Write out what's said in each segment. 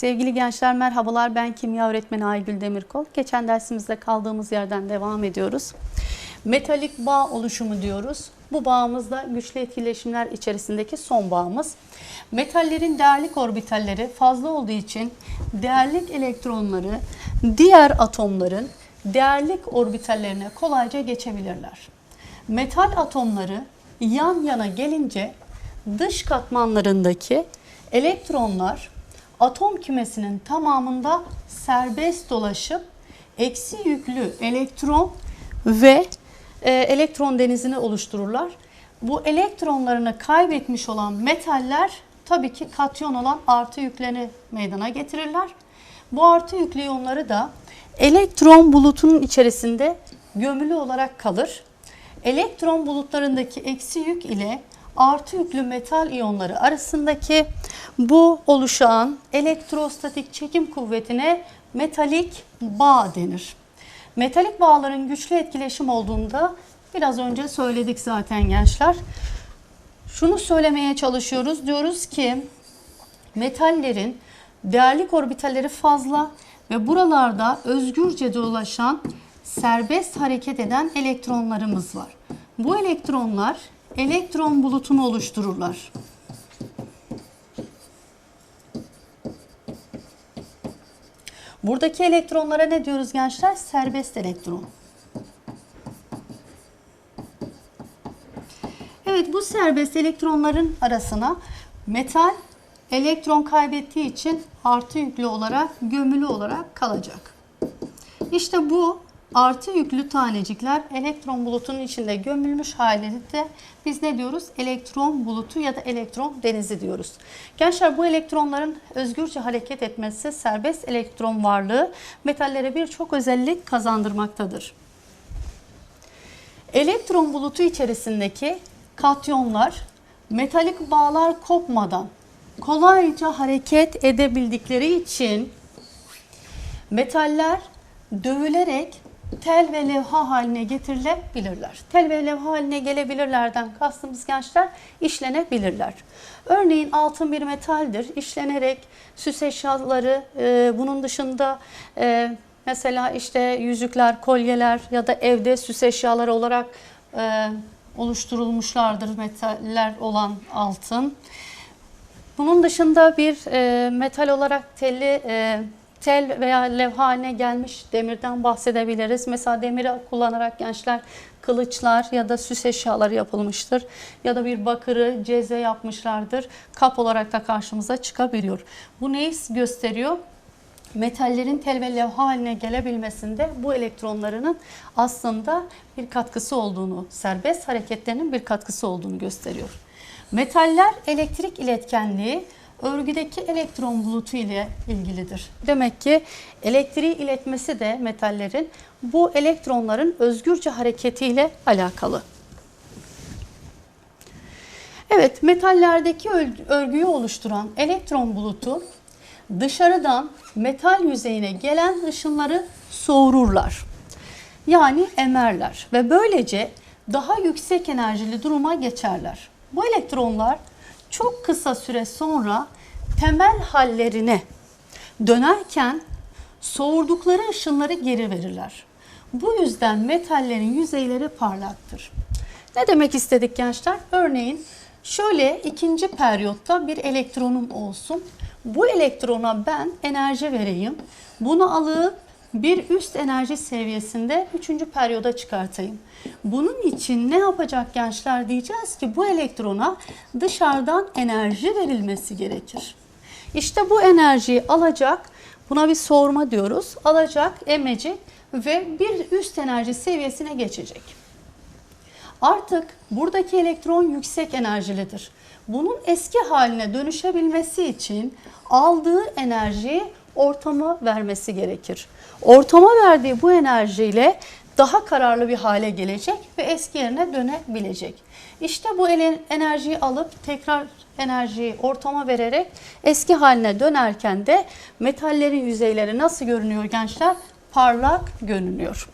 Sevgili gençler merhabalar ben kimya öğretmeni Aygül Demirkol. Geçen dersimizde kaldığımız yerden devam ediyoruz. Metalik bağ oluşumu diyoruz. Bu bağımız da güçlü etkileşimler içerisindeki son bağımız. Metallerin değerlik orbitalleri fazla olduğu için değerlik elektronları diğer atomların değerlik orbitallerine kolayca geçebilirler. Metal atomları yan yana gelince dış katmanlarındaki elektronlar atom kümesinin tamamında serbest dolaşıp eksi yüklü elektron ve e, elektron denizini oluştururlar. Bu elektronlarını kaybetmiş olan metaller tabii ki katyon olan artı yüklerini meydana getirirler. Bu artı yüklü iyonları da elektron bulutunun içerisinde gömülü olarak kalır. Elektron bulutlarındaki eksi yük ile artı yüklü metal iyonları arasındaki bu oluşan elektrostatik çekim kuvvetine metalik bağ denir. Metalik bağların güçlü etkileşim olduğunda biraz önce söyledik zaten gençler. Şunu söylemeye çalışıyoruz. Diyoruz ki metallerin değerlik orbitalleri fazla ve buralarda özgürce dolaşan serbest hareket eden elektronlarımız var. Bu elektronlar elektron bulutunu oluştururlar. Buradaki elektronlara ne diyoruz gençler? Serbest elektron. Evet bu serbest elektronların arasına metal elektron kaybettiği için artı yüklü olarak gömülü olarak kalacak. İşte bu artı yüklü tanecikler elektron bulutunun içinde gömülmüş halini de biz ne diyoruz? Elektron bulutu ya da elektron denizi diyoruz. Gençler bu elektronların özgürce hareket etmesi, serbest elektron varlığı metallere birçok özellik kazandırmaktadır. Elektron bulutu içerisindeki katyonlar metalik bağlar kopmadan kolayca hareket edebildikleri için metaller dövülerek tel ve levha haline getirilebilirler. Tel ve levha haline gelebilirlerden kastımız gençler işlenebilirler. Örneğin altın bir metaldir. İşlenerek süs eşyaları e, bunun dışında e, mesela işte yüzükler, kolyeler ya da evde süs eşyaları olarak e, oluşturulmuşlardır metaller olan altın. Bunun dışında bir e, metal olarak telli e, tel veya levha haline gelmiş demirden bahsedebiliriz. Mesela demiri kullanarak gençler kılıçlar ya da süs eşyaları yapılmıştır. Ya da bir bakırı ceze yapmışlardır. Kap olarak da karşımıza çıkabiliyor. Bu neyi gösteriyor? metallerin tel ve levha haline gelebilmesinde bu elektronlarının aslında bir katkısı olduğunu, serbest hareketlerinin bir katkısı olduğunu gösteriyor. Metaller elektrik iletkenliği örgüdeki elektron bulutu ile ilgilidir. Demek ki elektriği iletmesi de metallerin bu elektronların özgürce hareketiyle alakalı. Evet, metallerdeki örgüyü oluşturan elektron bulutu dışarıdan metal yüzeyine gelen ışınları soğururlar. Yani emerler ve böylece daha yüksek enerjili duruma geçerler. Bu elektronlar çok kısa süre sonra temel hallerine dönerken soğurdukları ışınları geri verirler. Bu yüzden metallerin yüzeyleri parlaktır. Ne demek istedik gençler? Örneğin şöyle ikinci periyotta bir elektronum olsun. Bu elektrona ben enerji vereyim. Bunu alıp bir üst enerji seviyesinde üçüncü periyoda çıkartayım. Bunun için ne yapacak gençler diyeceğiz ki bu elektrona dışarıdan enerji verilmesi gerekir. İşte bu enerjiyi alacak, buna bir soğurma diyoruz, alacak, emecek ve bir üst enerji seviyesine geçecek. Artık buradaki elektron yüksek enerjilidir. Bunun eski haline dönüşebilmesi için aldığı enerjiyi ortama vermesi gerekir. Ortama verdiği bu enerjiyle daha kararlı bir hale gelecek ve eski yerine dönebilecek. İşte bu enerjiyi alıp tekrar enerjiyi ortama vererek eski haline dönerken de metallerin yüzeyleri nasıl görünüyor gençler? Parlak görünüyor.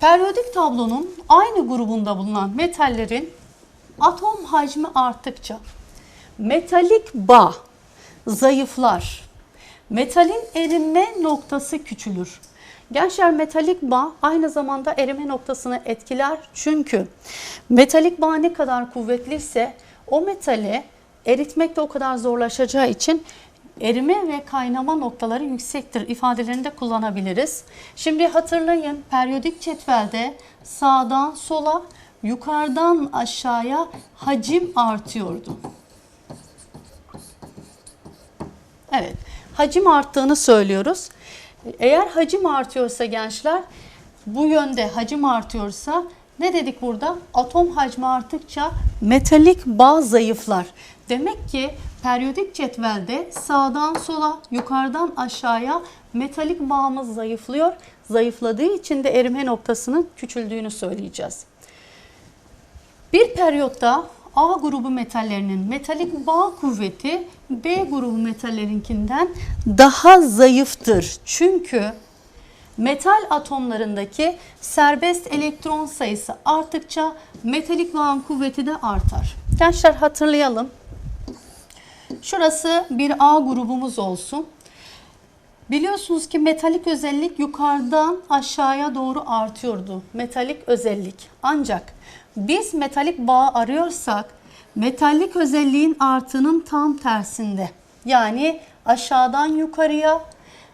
Periyodik tablonun aynı grubunda bulunan metallerin atom hacmi arttıkça metalik bağ zayıflar. Metalin erime noktası küçülür. Gençler metalik bağ aynı zamanda erime noktasını etkiler. Çünkü metalik bağ ne kadar kuvvetliyse o metali eritmek de o kadar zorlaşacağı için erime ve kaynama noktaları yüksektir ifadelerini de kullanabiliriz. Şimdi hatırlayın periyodik cetvelde sağdan sola, yukarıdan aşağıya hacim artıyordu. Evet, hacim arttığını söylüyoruz. Eğer hacim artıyorsa gençler, bu yönde hacim artıyorsa ne dedik burada? Atom hacmi arttıkça metalik bağ zayıflar. Demek ki periyodik cetvelde sağdan sola, yukarıdan aşağıya metalik bağımız zayıflıyor. Zayıfladığı için de erime noktasının küçüldüğünü söyleyeceğiz. Bir periyotta A grubu metallerinin metalik bağ kuvveti B grubu metallerinkinden daha zayıftır. Çünkü metal atomlarındaki serbest elektron sayısı arttıkça metalik bağın kuvveti de artar. Gençler hatırlayalım. Şurası bir A grubumuz olsun. Biliyorsunuz ki metalik özellik yukarıdan aşağıya doğru artıyordu. Metalik özellik. Ancak biz metalik bağ arıyorsak metalik özelliğin artının tam tersinde. Yani aşağıdan yukarıya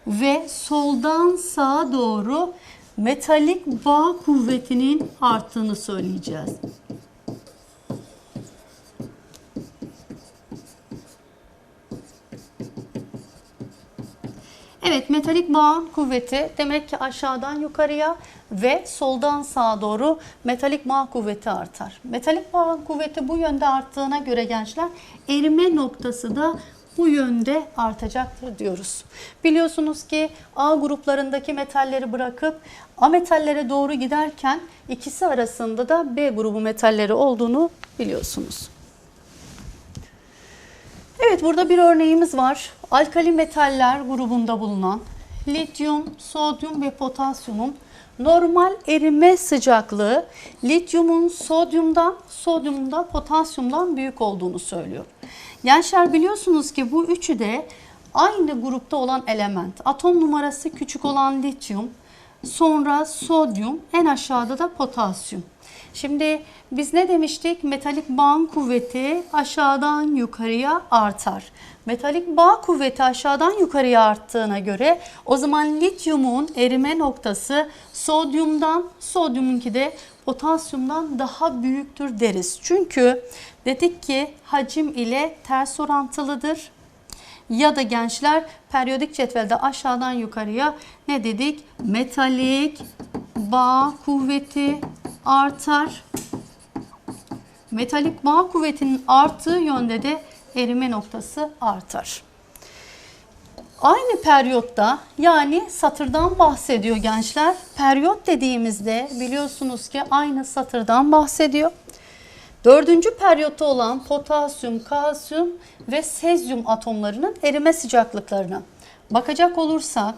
ve soldan sağa doğru metalik bağ kuvvetinin arttığını söyleyeceğiz. Evet metalik bağın kuvveti demek ki aşağıdan yukarıya ve soldan sağa doğru metalik bağ kuvveti artar. Metalik bağın kuvveti bu yönde arttığına göre gençler erime noktası da bu yönde artacaktır diyoruz. Biliyorsunuz ki A gruplarındaki metalleri bırakıp A metallere doğru giderken ikisi arasında da B grubu metalleri olduğunu biliyorsunuz. Evet burada bir örneğimiz var. Alkali metaller grubunda bulunan lityum, sodyum ve potasyumun normal erime sıcaklığı lityumun sodyumdan, sodyumun da potasyumdan büyük olduğunu söylüyor. Gençler biliyorsunuz ki bu üçü de aynı grupta olan element. Atom numarası küçük olan lityum, sonra sodyum, en aşağıda da potasyum. Şimdi biz ne demiştik? Metalik bağın kuvveti aşağıdan yukarıya artar. Metalik bağ kuvveti aşağıdan yukarıya arttığına göre o zaman lityumun erime noktası sodyumdan, sodyumunki de potasyumdan daha büyüktür deriz. Çünkü dedik ki hacim ile ters orantılıdır. Ya da gençler periyodik cetvelde aşağıdan yukarıya ne dedik? Metalik bağ kuvveti artar. Metalik bağ kuvvetinin arttığı yönde de erime noktası artar. Aynı periyotta yani satırdan bahsediyor gençler. Periyot dediğimizde biliyorsunuz ki aynı satırdan bahsediyor. Dördüncü periyotta olan potasyum, kalsiyum ve sezyum atomlarının erime sıcaklıklarına bakacak olursak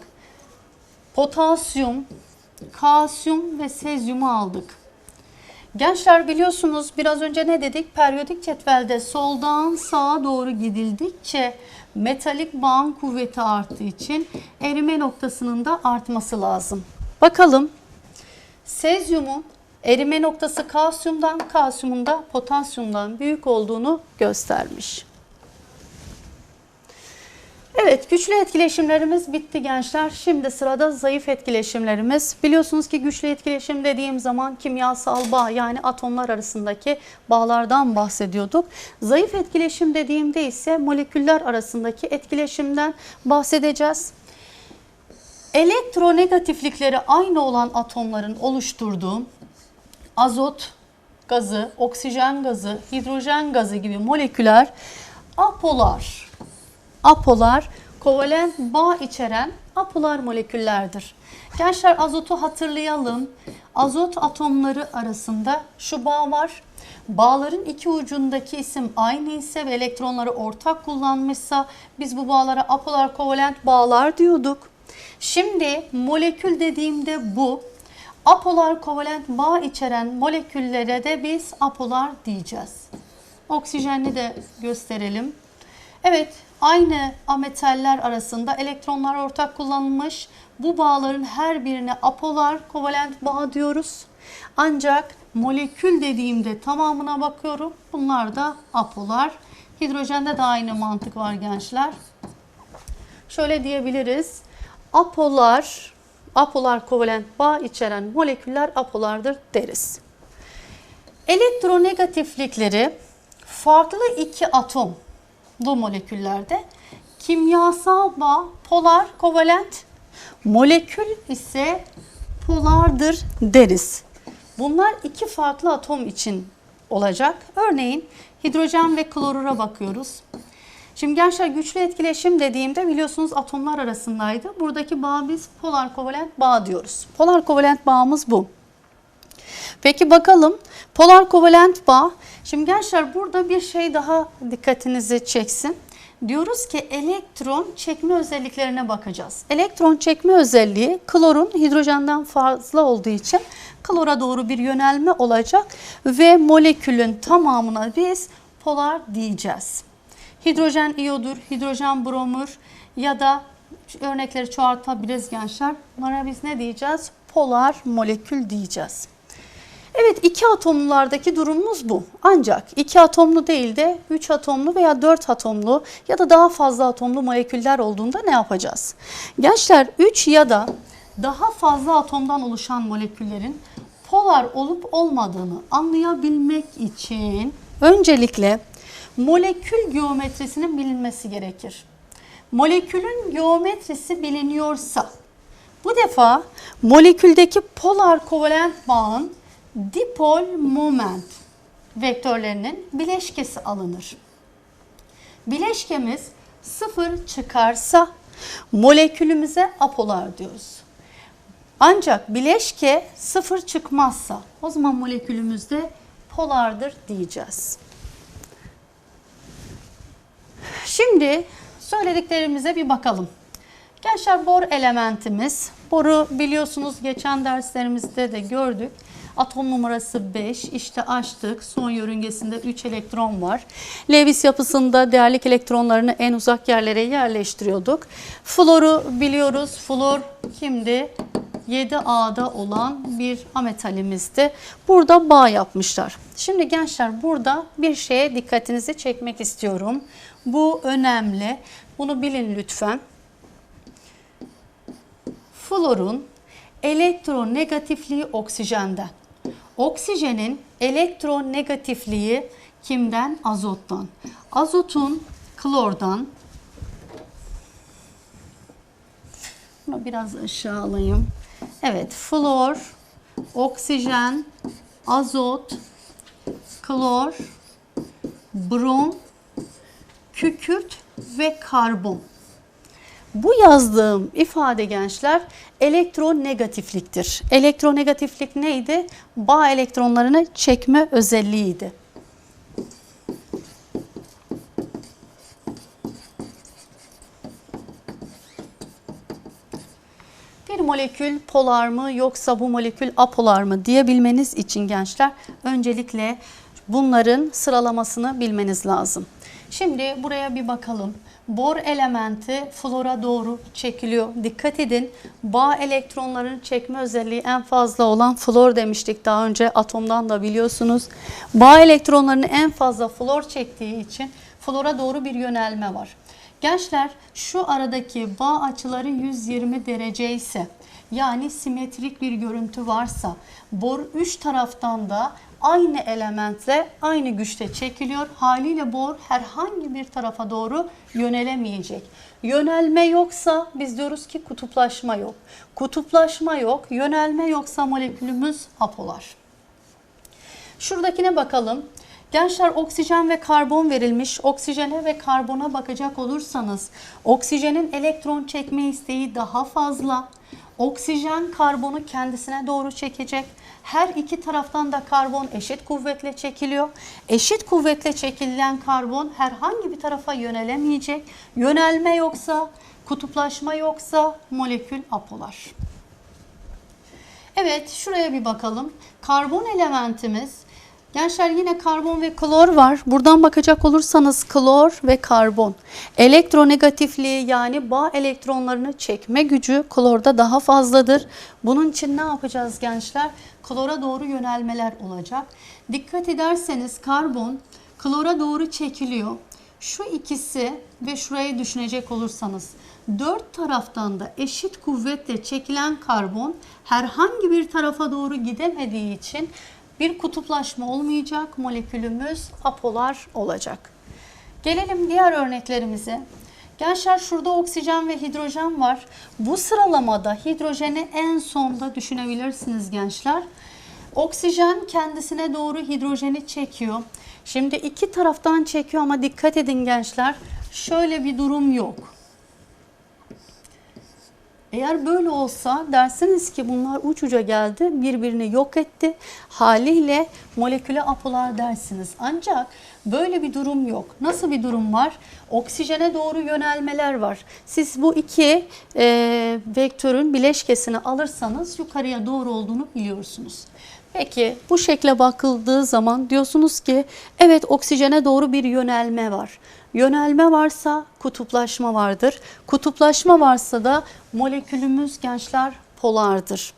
potasyum, kalsiyum ve sezyumu aldık. Gençler biliyorsunuz biraz önce ne dedik? Periyodik cetvelde soldan sağa doğru gidildikçe metalik bağın kuvveti arttığı için erime noktasının da artması lazım. Bakalım sezyumun erime noktası kalsiyumdan, kalsiyumun da potasyumdan büyük olduğunu göstermiş. Evet güçlü etkileşimlerimiz bitti gençler. Şimdi sırada zayıf etkileşimlerimiz. Biliyorsunuz ki güçlü etkileşim dediğim zaman kimyasal bağ yani atomlar arasındaki bağlardan bahsediyorduk. Zayıf etkileşim dediğimde ise moleküller arasındaki etkileşimden bahsedeceğiz. Elektronegatiflikleri aynı olan atomların oluşturduğu azot gazı, oksijen gazı, hidrojen gazı gibi moleküler apolar apolar kovalent bağ içeren apolar moleküllerdir. Gençler azotu hatırlayalım. Azot atomları arasında şu bağ var. Bağların iki ucundaki isim aynı ise ve elektronları ortak kullanmışsa biz bu bağlara apolar kovalent bağlar diyorduk. Şimdi molekül dediğimde bu. Apolar kovalent bağ içeren moleküllere de biz apolar diyeceğiz. Oksijenli de gösterelim. Evet, aynı ametaller arasında elektronlar ortak kullanılmış. Bu bağların her birine apolar, kovalent bağ diyoruz. Ancak molekül dediğimde tamamına bakıyorum. Bunlar da apolar. Hidrojende de aynı mantık var gençler. Şöyle diyebiliriz. Apolar, apolar kovalent bağ içeren moleküller apolardır deriz. Elektronegatiflikleri farklı iki atom bu moleküllerde kimyasal bağ polar kovalent molekül ise polardır deriz. Bunlar iki farklı atom için olacak. Örneğin hidrojen ve klorura bakıyoruz. Şimdi gençler güçlü etkileşim dediğimde biliyorsunuz atomlar arasındaydı. Buradaki bağ biz polar kovalent bağ diyoruz. Polar kovalent bağımız bu. Peki bakalım polar kovalent bağ. Şimdi gençler burada bir şey daha dikkatinizi çeksin. Diyoruz ki elektron çekme özelliklerine bakacağız. Elektron çekme özelliği klorun hidrojenden fazla olduğu için klora doğru bir yönelme olacak ve molekülün tamamına biz polar diyeceğiz. Hidrojen iyodur, hidrojen bromur ya da örnekleri çoğaltabiliriz gençler. Bunlara biz ne diyeceğiz? Polar molekül diyeceğiz. Evet iki atomlulardaki durumumuz bu. Ancak iki atomlu değil de 3 atomlu veya 4 atomlu ya da daha fazla atomlu moleküller olduğunda ne yapacağız? Gençler 3 ya da daha fazla atomdan oluşan moleküllerin polar olup olmadığını anlayabilmek için öncelikle molekül geometrisinin bilinmesi gerekir. Molekülün geometrisi biliniyorsa bu defa moleküldeki polar kovalent bağın dipol moment vektörlerinin bileşkesi alınır. Bileşkemiz sıfır çıkarsa molekülümüze apolar diyoruz. Ancak bileşke sıfır çıkmazsa o zaman molekülümüzde polardır diyeceğiz. Şimdi söylediklerimize bir bakalım. Gençler bor elementimiz. Boru biliyorsunuz geçen derslerimizde de gördük. Atom numarası 5. İşte açtık. Son yörüngesinde 3 elektron var. Lewis yapısında değerlik elektronlarını en uzak yerlere yerleştiriyorduk. Floru biliyoruz. Flor kimdi? 7A'da olan bir ametalimizdi. Burada bağ yapmışlar. Şimdi gençler burada bir şeye dikkatinizi çekmek istiyorum. Bu önemli. Bunu bilin lütfen. Florun elektronegatifliği oksijenden. Oksijenin elektronegatifliği kimden? Azottan. Azotun klordan. Bunu biraz aşağı alayım. Evet, flor, oksijen, azot, klor, brom, kükürt ve karbon. Bu yazdığım ifade gençler elektronegatifliktir. Elektronegatiflik neydi? Bağ elektronlarını çekme özelliğiydi. Bir molekül polar mı yoksa bu molekül apolar mı diyebilmeniz için gençler öncelikle bunların sıralamasını bilmeniz lazım. Şimdi buraya bir bakalım. Bor elementi flora doğru çekiliyor. Dikkat edin bağ elektronlarını çekme özelliği en fazla olan flor demiştik daha önce atomdan da biliyorsunuz. Bağ elektronlarını en fazla flor çektiği için flora doğru bir yönelme var. Gençler şu aradaki bağ açıları 120 derece ise yani simetrik bir görüntü varsa bor 3 taraftan da aynı elementle aynı güçte çekiliyor. Haliyle bor herhangi bir tarafa doğru yönelemeyecek. Yönelme yoksa biz diyoruz ki kutuplaşma yok. Kutuplaşma yok, yönelme yoksa molekülümüz apolar. Şuradakine bakalım. Gençler oksijen ve karbon verilmiş. Oksijene ve karbona bakacak olursanız oksijenin elektron çekme isteği daha fazla. Oksijen karbonu kendisine doğru çekecek. Her iki taraftan da karbon eşit kuvvetle çekiliyor. Eşit kuvvetle çekilen karbon herhangi bir tarafa yönelemeyecek. Yönelme yoksa, kutuplaşma yoksa molekül apolar. Evet şuraya bir bakalım. Karbon elementimiz Gençler yine karbon ve klor var. Buradan bakacak olursanız klor ve karbon. Elektronegatifliği yani bağ elektronlarını çekme gücü klorda daha fazladır. Bunun için ne yapacağız gençler? Klora doğru yönelmeler olacak. Dikkat ederseniz karbon klora doğru çekiliyor. Şu ikisi ve şurayı düşünecek olursanız dört taraftan da eşit kuvvetle çekilen karbon herhangi bir tarafa doğru gidemediği için bir kutuplaşma olmayacak, molekülümüz apolar olacak. Gelelim diğer örneklerimize. Gençler şurada oksijen ve hidrojen var. Bu sıralamada hidrojeni en sonda düşünebilirsiniz gençler. Oksijen kendisine doğru hidrojeni çekiyor. Şimdi iki taraftan çekiyor ama dikkat edin gençler. Şöyle bir durum yok. Eğer böyle olsa dersiniz ki bunlar uç uca geldi, birbirini yok etti. Haliyle moleküle apolar dersiniz. Ancak böyle bir durum yok. Nasıl bir durum var? Oksijene doğru yönelmeler var. Siz bu iki e, vektörün bileşkesini alırsanız yukarıya doğru olduğunu biliyorsunuz. Peki bu şekle bakıldığı zaman diyorsunuz ki evet oksijene doğru bir yönelme var. Yönelme varsa kutuplaşma vardır. Kutuplaşma varsa da molekülümüz gençler polardır.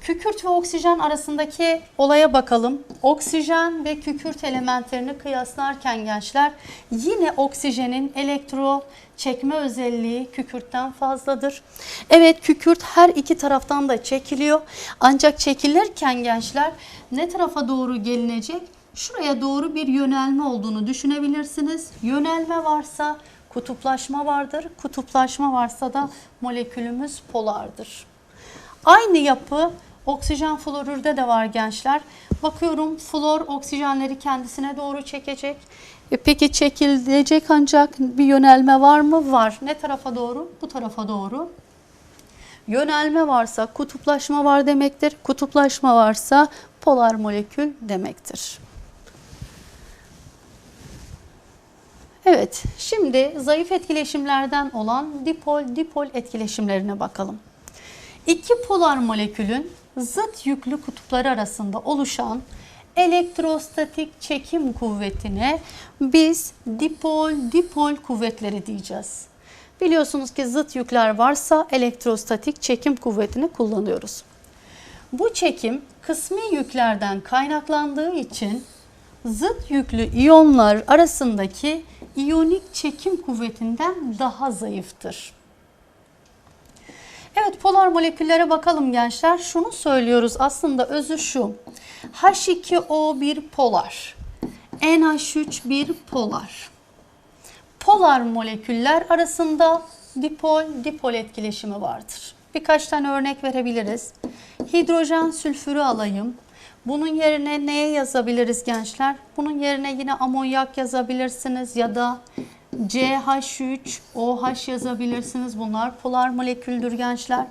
Kükürt ve oksijen arasındaki olaya bakalım. Oksijen ve kükürt elementlerini kıyaslarken gençler yine oksijenin elektro çekme özelliği kükürtten fazladır. Evet kükürt her iki taraftan da çekiliyor. Ancak çekilirken gençler ne tarafa doğru gelinecek? Şuraya doğru bir yönelme olduğunu düşünebilirsiniz. Yönelme varsa kutuplaşma vardır. Kutuplaşma varsa da molekülümüz polardır. Aynı yapı oksijen florürde de var gençler. Bakıyorum flor oksijenleri kendisine doğru çekecek. E peki çekilecek ancak bir yönelme var mı? Var. Ne tarafa doğru? Bu tarafa doğru. Yönelme varsa kutuplaşma var demektir. Kutuplaşma varsa polar molekül demektir. Evet, şimdi zayıf etkileşimlerden olan dipol-dipol etkileşimlerine bakalım. İki polar molekülün zıt yüklü kutupları arasında elektrostatik çekim kuvvetine biz dipol-dipol kuvvetleri diyeceğiz. Biliyorsunuz ki zıt yükler varsa elektrostatik çekim kuvvetini kullanıyoruz. Bu çekim kısmi yüklerden kaynaklandığı için zıt yüklü iyonlar arasındaki iyonik çekim kuvvetinden daha zayıftır. Evet polar moleküllere bakalım gençler. Şunu söylüyoruz aslında özü şu. H2O bir polar. NH3 bir polar. Polar moleküller arasında dipol-dipol etkileşimi vardır. Birkaç tane örnek verebiliriz. Hidrojen sülfürü alayım. Bunun yerine neye yazabiliriz gençler? Bunun yerine yine amonyak yazabilirsiniz ya da CH3, OH yazabilirsiniz. Bunlar polar moleküldür gençler.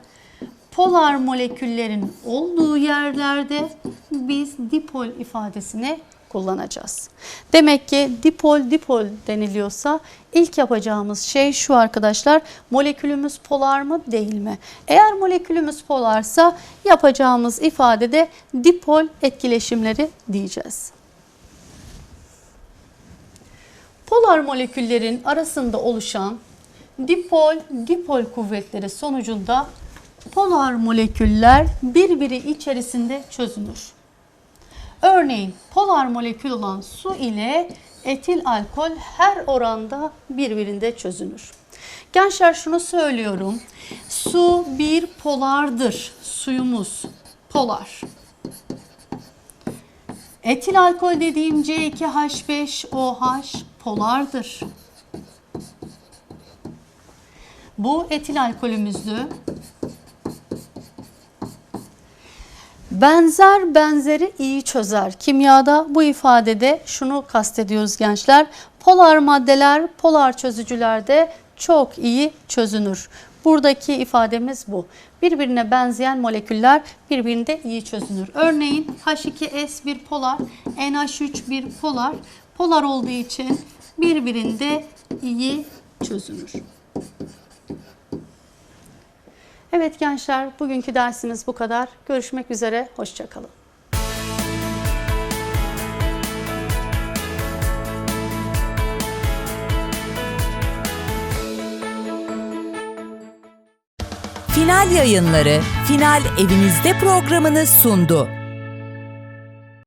Polar moleküllerin olduğu yerlerde biz dipol ifadesini kullanacağız. Demek ki dipol dipol deniliyorsa ilk yapacağımız şey şu arkadaşlar. Molekülümüz polar mı değil mi? Eğer molekülümüz polarsa yapacağımız ifadede dipol etkileşimleri diyeceğiz. Polar moleküllerin arasında oluşan dipol dipol kuvvetleri sonucunda polar moleküller birbiri içerisinde çözünür. Örneğin polar molekül olan su ile etil alkol her oranda birbirinde çözünür. Gençler şunu söylüyorum. Su bir polardır. Suyumuz polar. Etil alkol dediğim C2H5OH polardır. Bu etil alkolümüzdü. Benzer benzeri iyi çözer. Kimyada bu ifadede şunu kastediyoruz gençler. Polar maddeler polar çözücülerde çok iyi çözünür. Buradaki ifademiz bu. Birbirine benzeyen moleküller birbirinde iyi çözünür. Örneğin H2S bir polar, NH3 bir polar. Polar olduğu için birbirinde iyi çözünür. Evet gençler bugünkü dersimiz bu kadar. Görüşmek üzere, hoşçakalın. Final yayınları, final evinizde programını sundu.